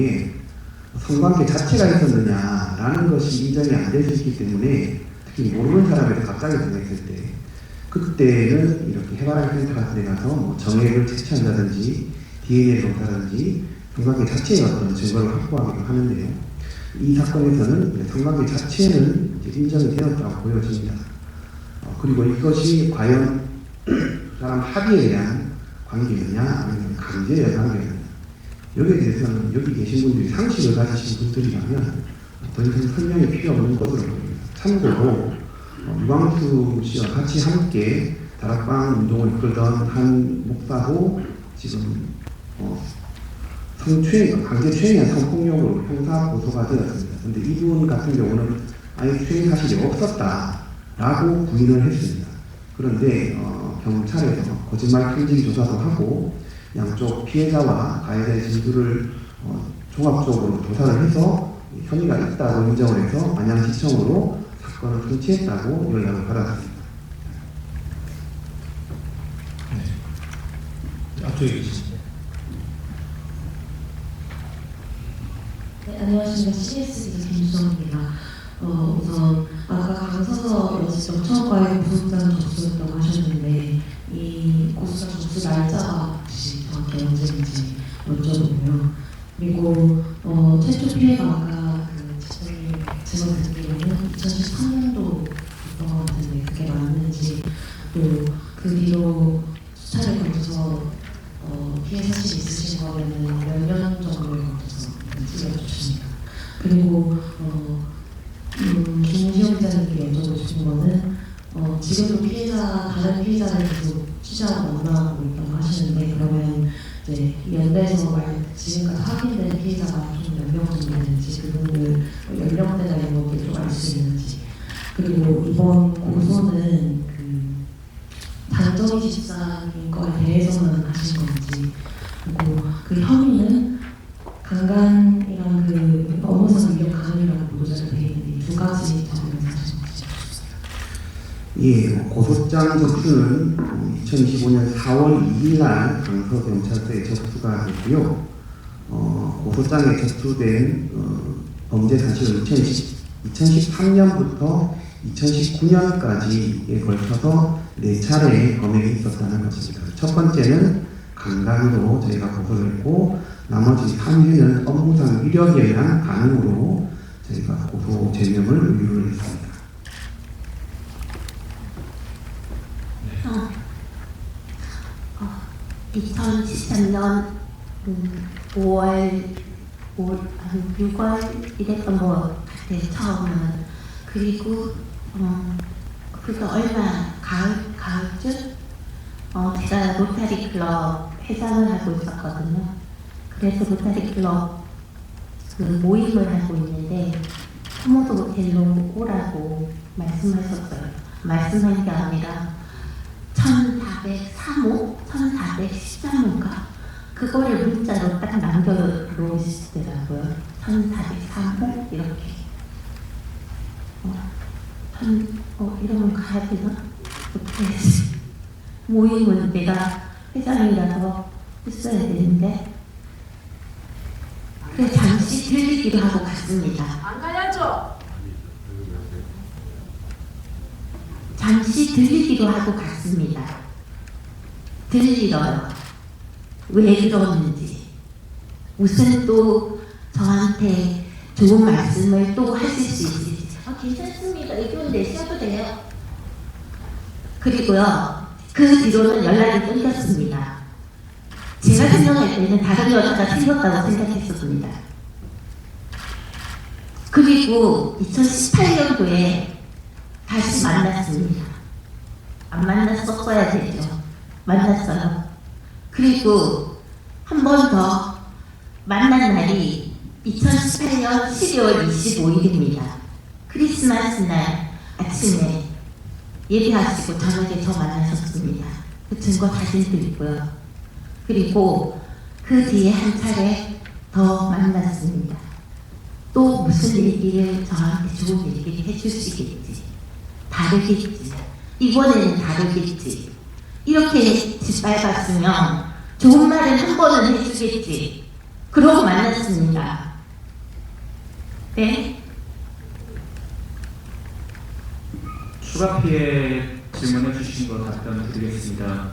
경우에 성관계 자체가 있었느냐라는 것이 인정이 안 될 수 있기 때문에 특히 모르는 사람에게 갑자기 전했을 때 그때는 이렇게 해바라기 센터 같은 데 가서 뭐 정액을 채취한다든지 DNA를 검사든지 성관계 자체의 어떤 증거를 확보하기도 하는데요. 이 사건에서는 성관계 자체는 인정이 되었다고 보여집니다. 어, 그리고 이것이 과연 사람 합의에 대한 관계느냐 아니면 강제의 관계느냐 여기에 대해서는 여기 계신 분들이 상식을 가지신 분들이라면 더 이상 설명이 필요 없는 것으로 보입니다. 참고로 어, 유광수 씨와 같이 함께 다락방 운동을 이끌던 한 목사도 지금 어, 성추행, 강제추행이나 성폭력으로 형사 고소가 되었습니다. 근데 이분 같은 경우는 아예 추행 사실이 없었다라고 부인을 했습니다. 그런데 어, 경찰에서 거짓말 편지 조사도 하고 양쪽 피해자와 가해자의 진술을 어, 종합적으로 조사를 해서 혐의가 있다고 인정을 해서 안양시청으로 사건을 통치했다고 연락을 받았습니다. 앞쪽에 계시죠. 네, 안녕하십니까. CS 기자 김수정입니다. 어, 우선 아까 강서서 영천과의 고소장 접수였다고 하셨는데 이 고소장 접수 날짜가 정확히 언제인지 여쭤보고요. 그리고 어, 최초 피해가 아까 그 지적이 제가 듣기로는 2013년도였던 것 같은데 그게 맞는지 또그 뒤로 수차례 걸쳐서 어, 피해 사실이 있으신 거면은 몇년 정도에 걸쳐서 ತಿಳಿ어주십니다. 그리고 어, 음, 김시영 기자님께 여쭤보고 싶은 거는 어, 지금도 피해자 다른 피해자를 계속 취재하고 만나고 있다고 하시는데 그러면 이제 연대에서 말 지금까지 확인된 피해자가 좀몇명 정도 되는지 그분들 연령대나 이런 것들 좀알 수 있는지. 그리고 이번 고소는 그 단정희 집사님 거에 대해서만 하신 건지. 그리고 그 혐의는 강간이랑 그 업무상 위력 강요라고 보도자료 되어 있는데 이두 가지 점을 사실 혹시 예, 고소장 접수는 2025년 4월 2일 날 강서경찰서에 접수가 됐고요. 어, 고소장에 접수된 어, 범죄 사실은 2010, 2013년부터 2019년까지에 걸쳐서 네 차례의 범행이 있었다는 것입니다. 첫 번째는 강간으로 저희가 고소를 했고 나머지 3회는 업무상 위력에 의한 간음으로 저희가 고소 제명을 의뢰를 했습니다. 2013년 음, 5월, 5, 한 6월 이랬던 것 같아요, 처음은. 그리고, 어, 그래서 얼마, 가을, 가을쯤? 어, 제가 로타리 클럽 회장을 하고 있었거든요. 그래서 로타리 클럽 그 모임을 하고 있는데, 코모도 호텔로 오라고 말씀하셨어요. 말씀한 게 아니라, 1403호, 1413호인가? 그거를 문자로 딱 남겨놓으시더라고요. 1403호? 이렇게. 어, 한, 어, 이러면 가야 되나? 어떻게 해야지? 모임은 내가 회장이라서 했어야 되는데. 그래, 잠시 들리기도 하고 갔습니다. 안 가야죠. 잠시 들리기도 하고 갔습니다. 들리러요. 왜 그러는지. 무슨 또 저한테 좋은 말씀을 또 하실 수 있을지. 아, 괜찮습니다. 의견 내셔도 돼요. 그리고요, 그 뒤로는 연락이 끊겼습니다. 제가 생각할 때는 다른 여자가 생겼다고 생각했었습니다. 그리고 2018년도에 다시 만났습니다. 안 만났었어야 되죠. 만났어요. 그리고 한 번 더 만난 날이 2018년 12월 25일입니다. 크리스마스 날 아침에 예배하시고 저녁에 저 만나셨습니다. 그 증거 사진도 있고요. 그리고 그 뒤에 한 차례 더 만났습니다. 또 무슨 얘기를 저한테 좋은 얘기를 해주시겠지. 다르겠지. 이번에는 다르겠지. 이렇게 짓밟았으면 좋은 말은 한 번은 해주겠지. 그러고 만났습니다. 네. 추가 피해 질문해 주신 거 답변 드리겠습니다.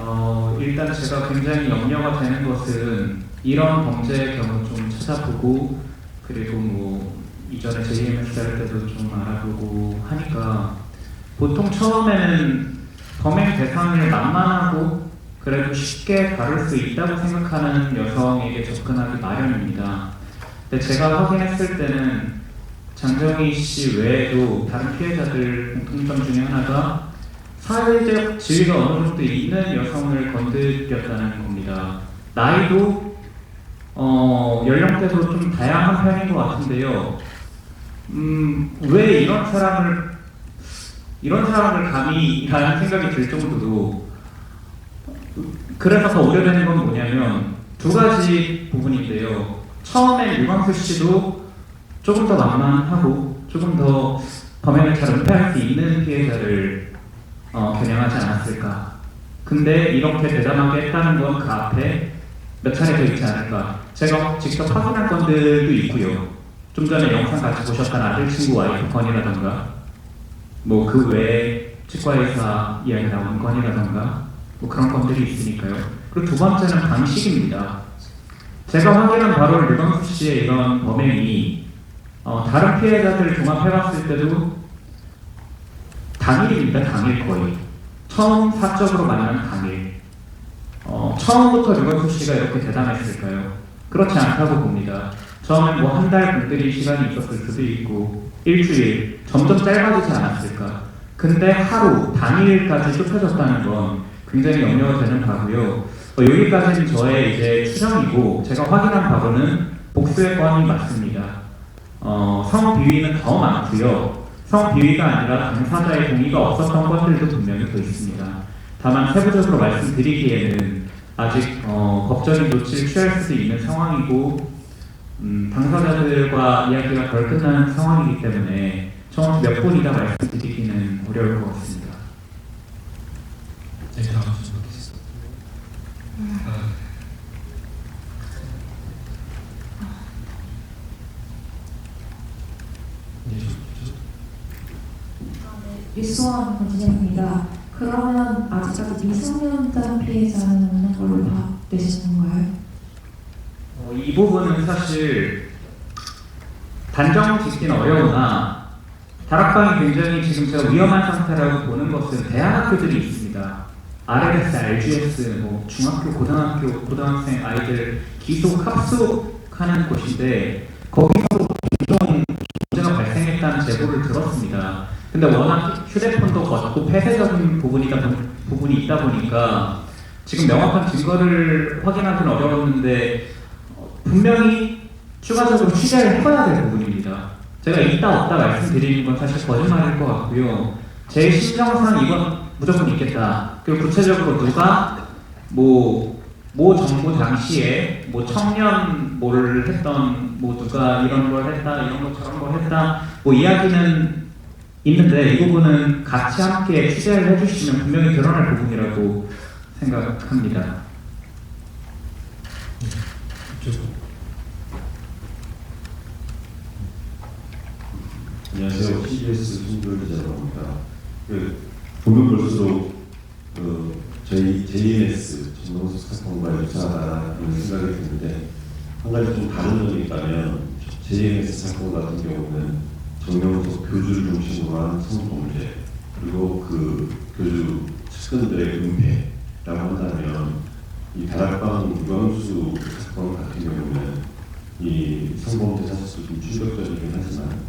어, 일단 제가 굉장히 염려가 되는 것은 이런 범죄의 경우 좀 찾아보고 그리고 뭐 이전에 JMS 할 때도 좀 알아보고 하니까 보통 처음에는 범행 대상을 만만하고 그래도 쉽게 다룰 수 있다고 생각하는 여성에게 접근하기 마련입니다. 근데 제가 확인했을 때는 장정희 씨 외에도 다른 피해자들 공통점 중에 하나가 사회적 지위가 어느 정도 있는 여성을 건드렸다는 겁니다. 나이도 어, 연령대도 좀 다양한 편인 것 같은데요. 음, 왜 이런 사람을 이런 사람을 감히 라는 생각이 들 정도로 그래서 더 우려되는 건 뭐냐면 두 가지 부분인데요. 처음에 유광수 씨도 조금 더 만만하고 조금 더 범행을 잘 은폐할 수 있는 피해자를 어, 겨냥하지 않았을까. 근데 이렇게 대담하게 했다는 건 그 앞에 몇 차례 더 있지 않을까. 제가 직접 확인한 건들도 있고요. 좀 전에 영상 같이 보셨던 아들 친구 와이프 건이라던가 뭐 그 외에 치과의사 이야기 나온 건이라던가 뭐 그런 건들이 있으니까요. 그리고 두 번째는 방식입니다. 제가 확인한 바로 류광수 씨의 이런 범행이 어, 다른 피해자들 종합해봤을 때도 당일입니다. 당일 거의. 처음 사적으로 만난 당일. 어, 처음부터 류광수 씨가 이렇게 대담했을까요? 그렇지 않다고 봅니다. 처음엔 뭐한 달 분들이 시간이 있었을 수도 있고 일주일 점점 짧아지지 않았을까? 근데 하루 당일까지 좁혀졌다는 건 굉장히 염려가 되는 바고요. 어, 여기까지는 저의 이제 추정이고 제가 확인한 바로는 복수의 건이 맞습니다. 어, 성 비위는 더 많고요. 성 비위가 아니라 당사자의 동의가 없었던 것들도 분명히 더 있습니다. 다만 세부적으로 말씀드리기에는 아직 어, 법적인 조치를 취할 수도 있는 상황이고 음, 당사자들과 이야기가 덜 끝나는 상황이기 때문에 정확히 몇 분이다 말씀드리기는 어려울 것 같습니다. 네, 다음 질문 있습니다. 아, 네, 저- 리스원 권진영입니다. 그러면 아직까지 미성년자 피해자는 없는 걸로 파악되시는 건가요? 어, 이 부분은 사실 단정 짓기는 어려우나 다락방이 굉장히 지금 제가 위험한 상태라고 보는 것은 대학교들이 있습니다. RLS, RGS, 뭐 중학교, 고등학교, 고등학생 아이들 기속 합숙하는 곳인데 거기서 종종 문제가 발생했다는 제보를 들었습니다. 근데 워낙 휴대폰도 걷고 폐쇄적인 부분이다 보- 부분이 있다 보니까 지금 명확한 증거를 확인하기는 어려웠는데 어, 분명히 추가적으로 취재를 해봐야 될 부분입니다. 제가 있다 없다 말씀드리는 건 사실 거짓말일 것 같고요. 제 심정상 이건 무조건 있겠다. 그리고 구체적으로 누가 뭐, 모 정부 당시에 뭐 청년 뭐를 했던 뭐 누가 이런 걸 했다 이런 거 저런 걸 했다 뭐 이야기는 있는데 이 부분은 같이 함께 취재를 해주시면 분명히 드러날 부분이라고 생각합니다. 이쪽으로. 안녕하세요. CBS 송도일 기자라고 합니다. 그, 보면 볼수록 그, 저희 JNS 전동수 사건과 유사하다는 생각이 드는데 한 가지 좀 다른 점이 있다면 JNS 사건 같은 경우는 정명석 교주를 중심으로 한 성범죄 그리고 그 교주 측근들의 은폐라고 한다면 이 다락방 유광수 사건 같은 경우는 이 성범죄 사실도 좀 충격적이긴 하지만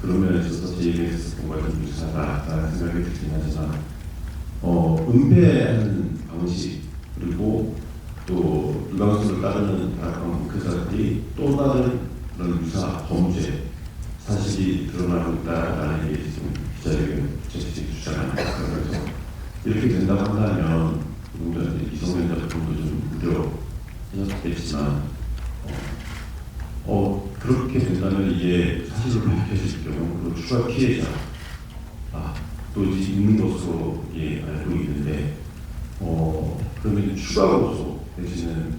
그런 면에 있어서 JBS 뭔가 좀 유사하다라는 생각이 들긴 하지만 어, 은폐하는 방식 그리고 또 유광수를 따르는 다락방 목회자들이 또 다른 그런 유사 범죄 사실이 드러나고 있다라는 게 지금 기자회견 정식 주장합니다. 그래서 이렇게 된다고 한다면 이제 미성년자 부분도 좀 우려하셨겠지만 그렇게 된다면 이게 사실로 밝혀질 경우 그리고 추가 피해자 아또 이제 있는 것으로 예 알고 있는데 어 그러면 추가 고소 내지는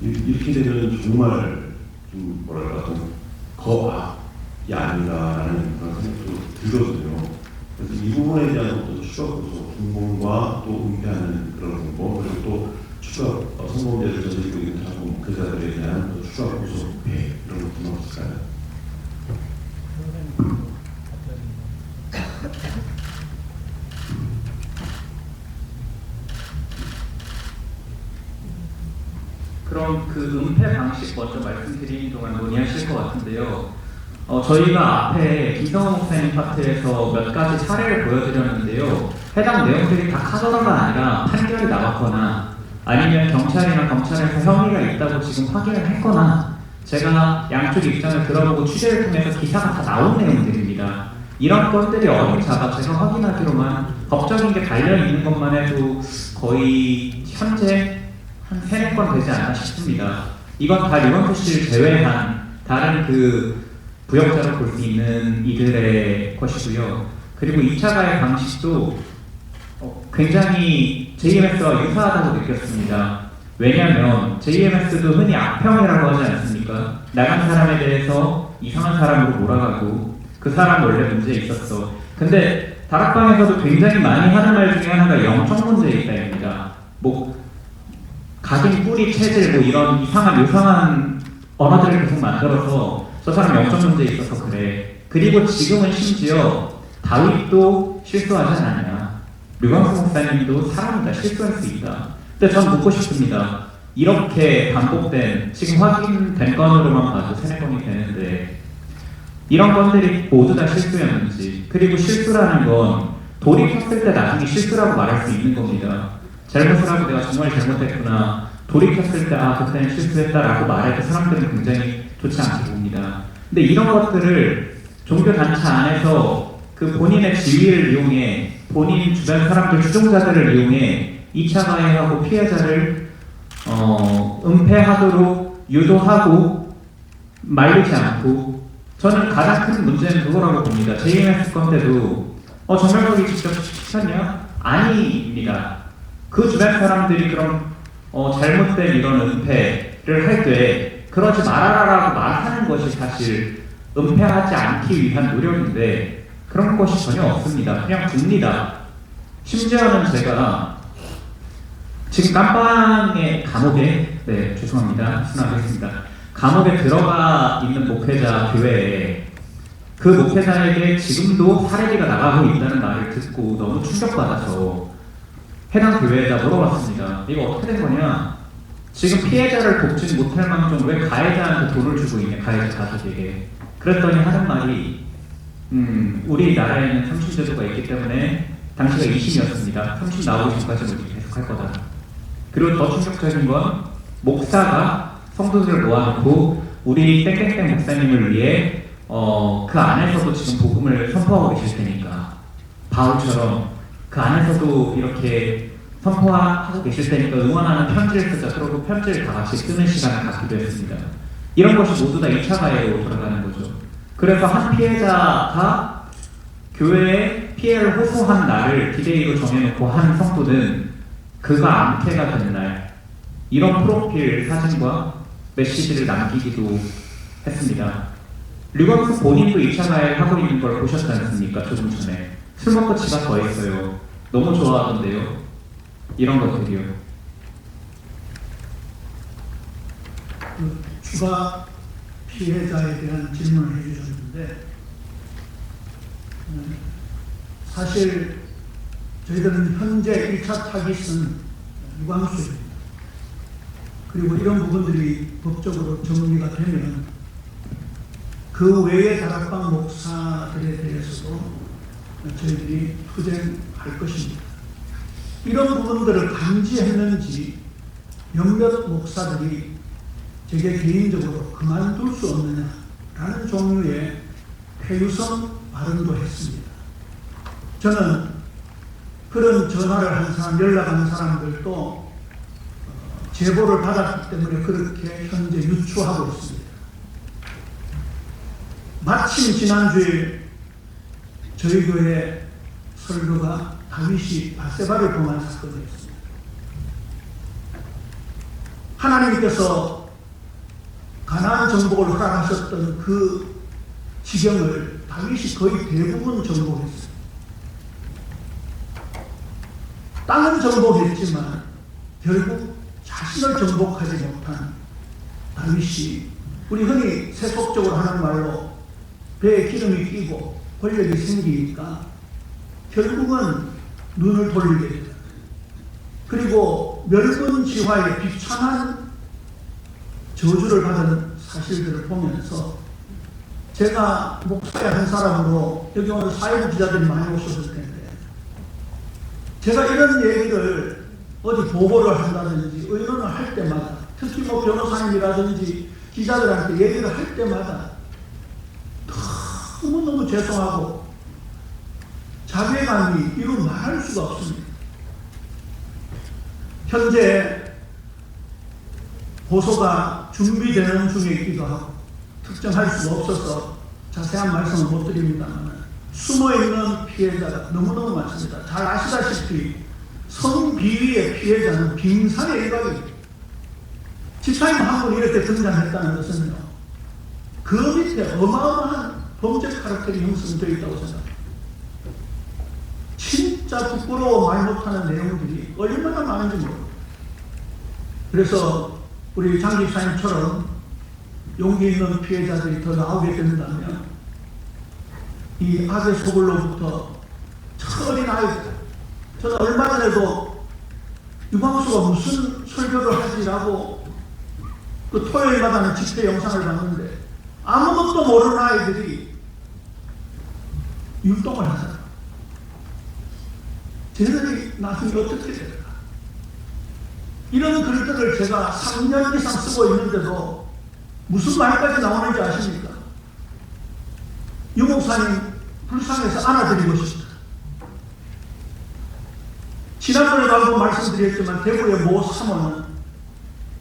이- 이렇게 되면 정말 좀 뭐랄까 좀 거악이 아닌가라는 그런 생각도 들거든요. 그래서 이 부분에 대한 어떤 추가 고소, 중봉과 또 은폐하는 그런 방법 그리고 또 추가 어, 성범죄를 저지르고 있는 자동 목회자들에 대한 또 추가 고소, 은폐 이런 것도 없을까요? 그럼 그 은폐 방식 먼저 말씀드리는 동안 논의하실 것 같은데요. 어, 저희가 앞에 김성호 목사님 파트에서 몇 가지 사례를 보여드렸는데요. 해당 내용들이 다 카더라가 아니라 판결이 나왔거나 아니면 경찰이나 검찰에서 혐의가 있다고 지금 확인을 했거나 제가 양쪽 입장을 들어보고 취재를 통해서 기사가 다 나온 내용들입니다. 이런 건들이 어림잡아 제가 확인하기로만 법적인 게 달려있는 것만 해도 거의 현재 한 세네 건 되지 않나 싶습니다. 이건 다 리원트 씨를 제외한 다른 그 부역자로 볼 수 있는 이들의 것이고요. 그리고 2차 가해 방식도 어, 굉장히 JMS와 유사하다고 느꼈습니다. 왜냐하면 JMS도 흔히 악평이라고 하지 않습니까? 나간 사람에 대해서 이상한 사람으로 몰아가고 그 사람 원래 문제 있었어. 근데 다락방에서도 굉장히 많이 하는 말 중에 하나가 영적 문제 있다입니다. 뭐 각인 뿌리 체질 뭐 이런 이상한 요상한 언어들을 계속 만들어서 저 사람 영적 문제 있어서 그래. 그리고 지금은 심지어 다윗도 실수하지 않았냐. 류광수 목사님도 사람이다 실수할 수 있다. 근데 전 묻고 싶습니다. 이렇게 반복된 지금 확인된 건으로만 봐도 세네 건이 되는데 이런 건들이 모두 다 실수였는지 그리고 실수라는 건 돌이켰을 때 나중에 실수라고 말할 수 있는 겁니다. 잘못을 하고 내가 정말 잘못했구나 돌이켰을 때 아 그때는 실수했다라고 말할 때 사람들은 굉장히 좋지 않게 봅니다. 근데 이런 것들을 종교 단체 안에서 그 본인의 지위를 이용해 본인 주변 사람들 추종자들을 이용해 2차 가해하고 피해자를 어, 은폐하도록 유도하고 말리지 않고 저는 가장 큰 문제는 그거라고 봅니다. JMS 건 때도 어 정말 거기 직접 시켰냐? 아니입니다. 그 주변 사람들이 그럼 어, 잘못된 이런 은폐를 할 때 그러지 말아라라고 말하는 것이 사실 은폐하지 않기 위한 노력인데 그런 것이 전혀 없습니다. 그냥 둡니다. 심지어는 제가 지금 깜빵에 감옥에 네 죄송합니다 순화하겠습니다 감옥에 들어가 있는 목회자 교회에 그 목회자에게 지금도 사례비가 나가고 있다는 말을 듣고 너무 충격받아서 해당 교회에다 물어봤습니다. 이거 어떻게 된 거냐? 지금 피해자를 돕지 못할 만큼 왜 가해자한테 돈을 주고 있냐 가해자 가족에게 그랬더니 하는 말이 음, 우리나라에는 삼신제도가 있기 때문에 당시가 20이었습니다. 30 나오기 전까지 우리 계속 할 거다. 그리고 더 충격적인 건 목사가 성도들을 모아놓고 우리 땡땡땡 목사님을 위해 어, 그 안에서도 지금 복음을 선포하고 계실 테니까 바울처럼 그 안에서도 이렇게 선포하고 계실 테니까 응원하는 편지를 쓰자 그러고 편지를 다 같이 쓰는 시간을 갖기도 했습니다. 이런 것이 모두 다 2차 가해로 돌아가는 거죠. 그래서 한 피해자가 교회에 피해를 호소한 날을 디데이로 정해놓고 한 성도는 그가 암캐가 된날 이런 프로필 사진과 메시지를 남기기도 했습니다. 류광수 본인도 2차 가해를 하고 있는 걸 보셨지 않습니까? 조금 전에 술 먹고 지가 더 했어요. 너무 좋아하던데요. 이런 것들이요. 그 추가 피해자에 대한 질문을 해주셨는데 음, 사실 저희들은 현재 1차 타깃은 유광수입니다. 그리고 이런 부분들이 법적으로 정리가 되면 그 외의 다락방 목사들에 대해서도 저희들이 투쟁할 것입니다. 이런 부분들을 감지했는지 몇몇 목사들이 제게 개인적으로 그만둘 수 없느냐라는 종류의 폐유성 발언도 했습니다. 저는 그런 전화를 한 사람, 연락한 사람들도 어, 제보를 받았기 때문에 그렇게 현재 유추하고 있습니다. 마침 지난주에 저희 교회 설교가 다윗이 바세바를 범한 사건이었습니다. 하나님께서 가나안 정복을 허락하셨던 그 지경을 다윗이 거의 대부분 정복했어요. 땅은 정복했지만 결국 자신을 정복하지 못한 다윗이 우리 흔히 세속적으로 하는 말로 배에 기름이 끼고 권력이 생기니까 결국은 눈을 돌리게 됩니다. 그리고 멸군지화의 비참한 저주를 받은 사실들을 보면서 제가 목사의 한 사람으로 여기 오늘 사회부 기자들이 많이 오셨을 텐데 제가 이런 얘기를 어디 보고를 한다든지 의논을 할 때마다 특히 뭐 변호사님이라든지 기자들한테 얘기를 할 때마다 너무너무 죄송하고 자괴감이 이루 말할 수가 없습니다. 현재 고소가 준비되는 중에 있기도 하고 특정할 수가 없어서 자세한 말씀을 못 드립니다만 숨어 있는 피해자가 너무너무 많습니다. 잘 아시다시피 성비위의 피해자는 빙산의 일각입니다. 집사님 한 분 이렇게 등장했다는 것은요. 그 밑에 어마어마한 범죄 카rakter이 형성되어 있다고 생각합니다. 진짜 부끄러워 말 못하는 내용들이 얼마나 많은지 모릅니다. 그래서 우리 장 집사님처럼 용기 있는 피해자들이 더 나오게 된다면 이 악의 소굴로부터 철인 아이들 저는 얼마 전에도 유광수가 무슨 설교를 하지라고 그 토요일마다는 집회 영상을 봤는데 아무것도 모르는 아이들이 율동을 하잖아. 쟤들이 나중에 어떻게 될까? 이런 글들을 제가 3년 이상 쓰고 있는데도 무슨 말까지 나오는지 아십니까? 유목사님 불쌍해서 안아드리고 싶다. 지난번에도 한번 말씀드렸지만 대구의 모 사모는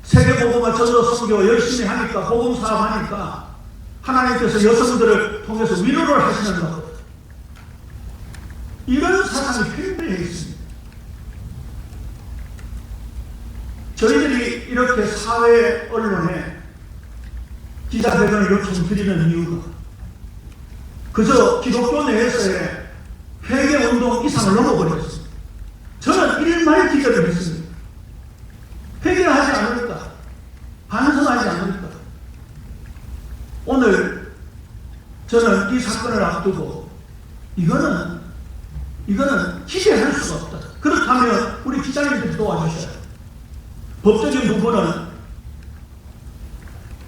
세계복음화 전도 선교 열심히 하니까 복음 사업 하니까 하나님께서 여성들을 통해서 위로를 하시는다고 이런 사상이 팽배해 있습니다. 저희들이 이렇게 사회 언론에 기자회견을 요청드리는 이유가 그저 기독교 내에서의 회개운동 이상을 넘어버렸습니다. 저는 일말 기대를 했습니다. 회개하지 않을까? 반성하지 않을까? 오늘 저는 이 사건을 앞두고 이거는 이거는 기대할 수가 없다. 그렇다면 우리 기자님들이 도와주셔야 돼요. 법적인 부분은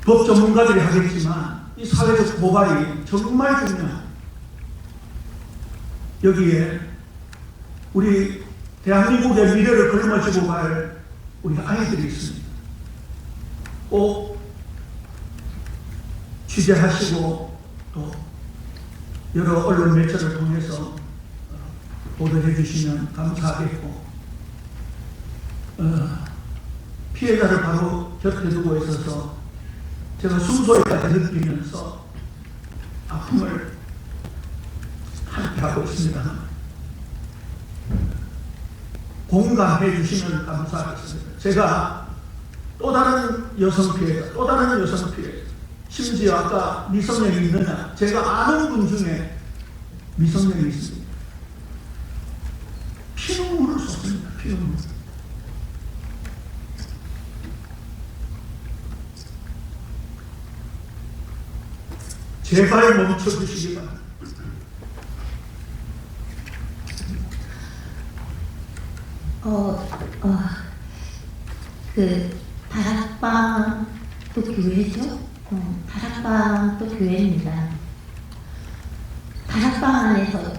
법 전문가들이 하겠지만 이 사회적 고발이 정말 중요합니다. 여기에 우리 대한민국의 미래를 걸머쥐고 갈 우리 아이들이 있습니다. 꼭 취재하시고 또 여러 언론 매체를 통해서 보도해 주시면 감사하겠고 어, 피해자를 바로 곁에 두고 있어서 제가 숨소리까지 느끼면서 아픔을 함께 하고 있습니다. 공감해 주시면 감사하겠습니다. 제가 또 다른 여성 피해자, 또 다른 여성 피해자, 심지어 아까 미성년이 있느냐, 제가 아는 분 중에 미성년이 있습니다. 피눈물을 쏟습니다. 피눈물. 제발 멈춰 주시기 바랍니다. 어, 어, 그 다락방 또 교회죠? 어, 다락방 또 교회입니다. 다락방 안에서